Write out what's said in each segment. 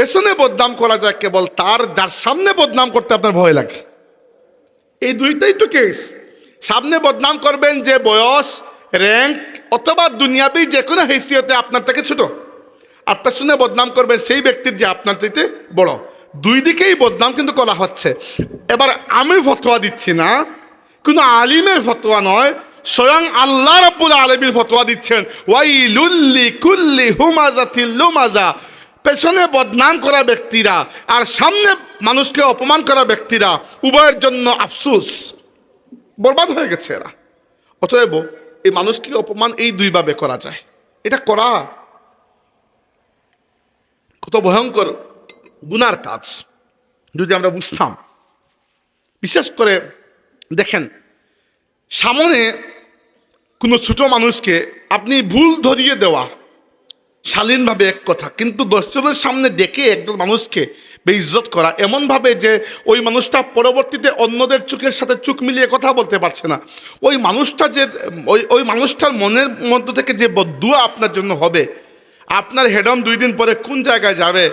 পেছনে বদনাম করা যায় কেবল তার যার সামনে বদনাম করতে আপনার ভয় লাগে। এই দুইটাই তো কেস সামনে বদনাম করবেন যে বয়স র্যাঙ্ক অথবা দুনিয়াবি যে কোনো হেসিয়তে আপনার থেকে ছোট। আর পেছনে বদনাম করবেন সেই ব্যক্তির যে আপনার চাইতে বড়। দুই দিকেই বদনাম কিন্তু করা হচ্ছে। এবার আমি ফতোয়া দিচ্ছি না, কোনো আলিমের ফতোয়া নয়, স্বয়ং আল্লাহ রাব্বুল আলমীর ফতোয়া দিচ্ছেন ওয়াই লুল্লি কুল্লি হুমাজাতিল লুমাজা। পেছনে বদনাম করা ব্যক্তিরা আর সামনে মানুষকে অপমান করা ব্যক্তিরা উভয়ের জন্য আফসুস। বরবাদ হয়ে গেছে এরা। অতএব এই মানুষকে অপমান এই দুইভাবে করা যায়। এটা করা কত ভয়ঙ্কর গুনার কাজ। যদি আমরা বুঝতাম। বিশেষ করে দেখেন, সামনে কোনো ছোট মানুষকে আপনি ভুল ধরিয়ে দেওয়া শালীনভাবে এক কথা, কিন্তু দশজনের সামনে ডেকে একজন মানুষকে বেইজ্জত করা, এমনভাবে যে ওই মানুষটা পরবর্তীতে অন্যদের চোখের সাথে চোখ মিলিয়ে কথা বলতে পারছে না। ওই মানুষটা যে, ওই ওই মানুষটার মনের মধ্য থেকে যে বদুয়া আপনার জন্য হবে, আপনার হেডম দুই দিন পরে কোন জায়গায় যাবে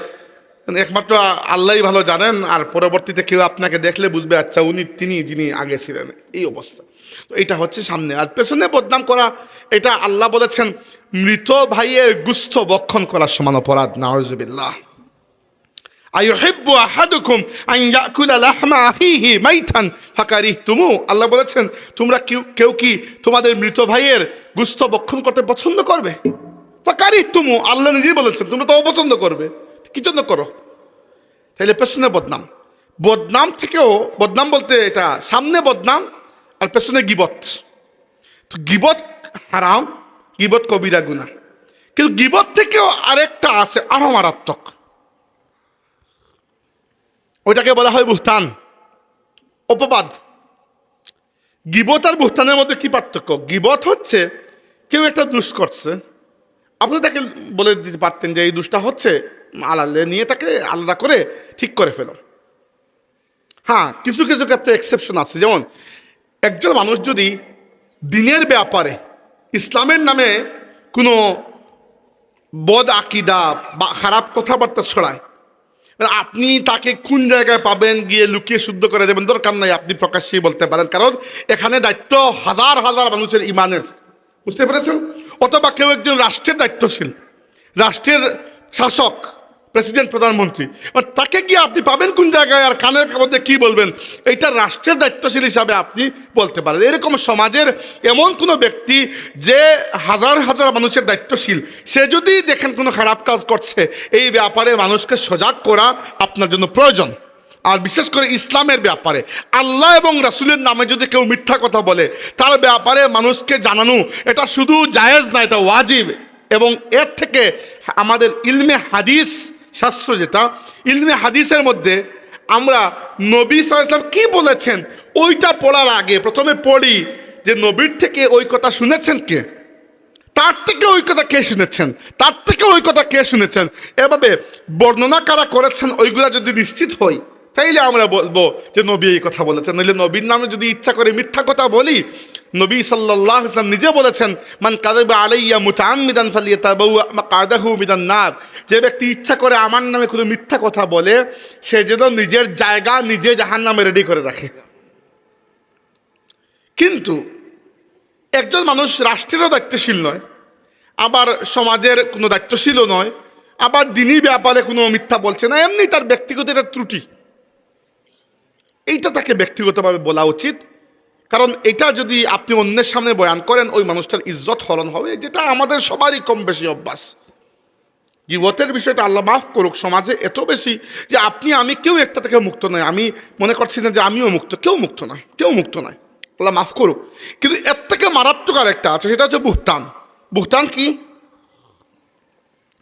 একমাত্র আল্লাহই ভালো জানেন, আর পরবর্তীতে কেউ আপনাকে দেখলে বুঝবে আচ্ছা উনি, তিনি, যিনি আগে ছিলেন। এই অবস্থা। তো এটা হচ্ছে সামনে। আর পেছনে বদনাম করা, এটা আল্লাহ বলেছেন, মৃত ভাইয়ের গুস্থ বক্ষণ করার সমান অপরাধ ফাকারিহতুমু। আল্লাহ বলেছেন, তোমরা কেউ কি তোমাদের মৃত ভাইয়ের গুস্থ বক্ষণ করতে পছন্দ করবে? ফাকারিহতুমু, আল্লাহ নিজেই বলেছেন, তোমরা তো অপছন্দ করবে। কি জন্য করো? তাহলে পেছনে বদনাম। বদনাম থেকেও, বদনাম বলতে এটা সামনে বদনাম আর পেছনে গিবত। তো গিবত হারাম, গিবত কবিরা গুণা কিন্তু গিবত থেকেও আরেকটা আছে, আরও মারাত্মক। ওইটাকে বলা হয় বুহতান। অপবাদ। গিবত আর বুহতানের মধ্যে কি পার্থক্য? গিবত হচ্ছে, কেউ একটা দুষ করছে। আপনি তাকে বলে দিতে পারতেন যে এই দুষ্টা হচ্ছে আলাদা নিয়ে তাকে আলাদা করে ঠিক করে ফেলো। হ্যাঁ কিছু কিছু ক্ষেত্রে এক্সেপশন আছে। যেমন, একজন মানুষ যদি দিনের ব্যাপারে ইসলামের নামে কোনো বদ আকিদা বা খারাপ কথাবার্তা ছড়ায় এবার আপনি তাকে কোন জায়গায় পাবেন গিয়ে লুকিয়ে শুদ্ধ করে দেবেন দরকার নাই, আপনি প্রকাশ্যেই বলতে পারেন। কারণ এখানে দায়িত্ব হাজার হাজার মানুষের ইমানের। বুঝতে পেরেছেন অথবা কেউ একজন রাষ্ট্রের দায়িত্বশীল, রাষ্ট্রের শাসক প্রেসিডেন্ট, প্রধানমন্ত্রী। তাকে গিয়ে আপনি পাবেন কোন জায়গায় আর কানের মধ্যে কি বলবেন? এটা রাষ্ট্রের দায়িত্বশীল হিসাবে আপনি বলতে পারেন। এরকম সমাজের এমন কোনো ব্যক্তি যে হাজার হাজার মানুষের দায়িত্বশীল, সে যদি দেখেন কোনো খারাপ কাজ করছে, এই ব্যাপারে মানুষকে সজাগ করা আপনার জন্য প্রয়োজন। আর বিশেষ করে ইসলামের ব্যাপারে। আল্লাহ এবং রাসুলের নামে যদি কেউ মিথ্যা কথা বলে, তার ব্যাপারে মানুষকে জানানো, এটা শুধু জায়েজ না, এটা ওয়াজিব। এবং এর থেকে আমাদের ইলমে হাদিস শাস্ত্র যেটা, ইলমে হাদিসের মধ্যে আমরা নবী সাল্লাম কি বলেছেন, ওইটা পড়ার আগে প্রথমে পড়ি যে নবীর থেকে ওই কথা শুনেছেন কে? তার থেকে ওই কথা কে শুনেছেন? তার থেকে ওই কথা কে শুনেছেন? এভাবে বর্ণনা কারা করেছেন, ওইগুলা যদি নিশ্চিত হই তাইলে আমরা বলব যে নবী এই কথা বলেছেন। নইলে নবীর নামে যদি ইচ্ছা করে মিথ্যা কথা বলি, নবী সাল্লাহ ইসলাম নিজে বলেছেন, মান কাদেবা আলাইয়া মুতাম মিদান ফালিয়া কাদাহু মিদান নার। যে ব্যক্তি ইচ্ছা করে আমার নামে কোনো মিথ্যা কথা বলে, সে যেন নিজের জায়গা নিজে জাহান নামে রেডি করে রাখে। কিন্তু একজন মানুষ রাষ্ট্রেরও দায়িত্বশীল নয়, আবার সমাজের কোনো দায়িত্বশীলও নয়, আবার দিনই ব্যাপারে কোনো মিথ্যা বলছে না, এমনি তার ব্যক্তিগত একটা ত্রুটি। এইটা তাকে ব্যক্তিগতভাবে বলা উচিত। কারণ এটা যদি আপনি অন্যের সামনে বয়ান করেন, ওই মানুষটার ইজ্জত হরণ হবে, যেটা আমাদের সবারই কম বেশি অভ্যাস। জীবতের বিষয়টা আল্লাহ মাফ করুক সমাজে এত বেশি যে আপনি, আমি কেউ একটা থেকে মুক্ত নয় আমি মনে করছি না যে আমিও মুক্ত, কেউ মুক্ত নয়, কেউ মুক্ত নয়। আল্লাহ মাফ করুক। কিন্তু এর থেকে মারাত্মক আর একটা আছে, সেটা হচ্ছে বুহতান বুহতান কি?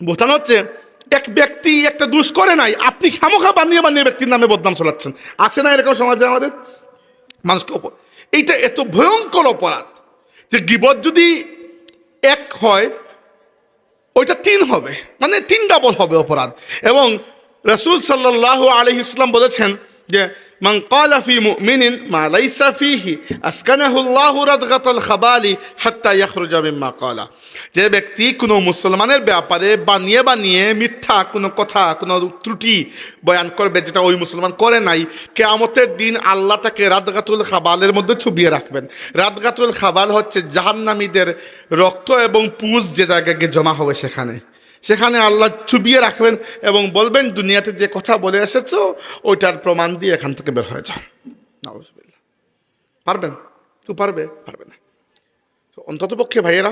বুহতান হচ্ছে এক ব্যক্তি একটা দুষ করে নাই, আপনি খামোখা বানিয়ে বানিয়ে ব্যক্তির নামে বদনাম চলাচ্ছেন আছে না এরকম সমাজে আমাদের? মানুষকে ওপর এইটা এত ভয়ঙ্কর অপরাধ যে গিবত যদি এক হয়, ওইটা তিন হবে। মানে তিন ডাবল হবে অপরাধ। এবং রসুল সাল্লাহ আলহ ইসলাম বলেছেন যে মান ক্বালা ফি মুমিনিন ফিহি খাবালি হাত্তা ইয়াখরুজা মিম্মা ক্বালা যে ব্যক্তি কোনো মুসলমানের ব্যাপারে বানিয়ে বানিয়ে মিথ্যা কোনো কথা, কোনো ত্রুটি বয়ান করবে যেটা ওই মুসলমান করে নাই, কেয়ামতের দিন আল্লাহ তাকে রাদগাতুল খাবালের মধ্যে ছুবিয়ে রাখবেন। রাদগাতুল খাবাল হচ্ছে জাহান্নামীদের রক্ত এবং পুজ যে জায়গাকে জমা হবে সেখানে। সেখানে আল্লাহ চুবিয়ে রাখবেন এবং বলবেন, দুনিয়াতে যে কথা বলে এসেছ, ওইটার প্রমাণ দিয়ে এখান থেকে বের হয়ে যাও। পারবেন? কেউ পারবে? পারবে না। তো অন্তত পক্ষে ভাইয়েরা,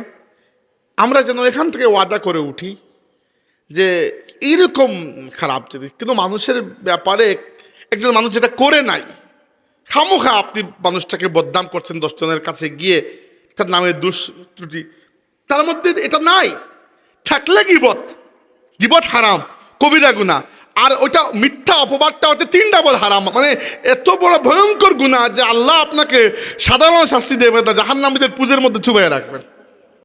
আমরা যেন এখান থেকে ওয়াদা করে উঠি যে এইরকম খারাপ যদি কিন্তু মানুষের ব্যাপারে একজন মানুষ যেটা করে নাই, খামোখা আপনি মানুষটাকে বদনাম করছেন দশজনের কাছে গিয়ে, তার নামে দুষ ত্রুটি, তার মধ্যে এটা নাই। থাকলে গিবত। গিবত হারাম, কবিরা গুণা আর ওইটা মিথ্যা অপবাদটা হচ্ছে তিন ডাবল হারাম। মানে এত বড় ভয়ঙ্কর গুণা যে আল্লাহ আপনাকে সাধারণ শাস্তি দেবে তা জাহান্নামীদের পুজোর মধ্যে চুবাইয়া রাখবেন।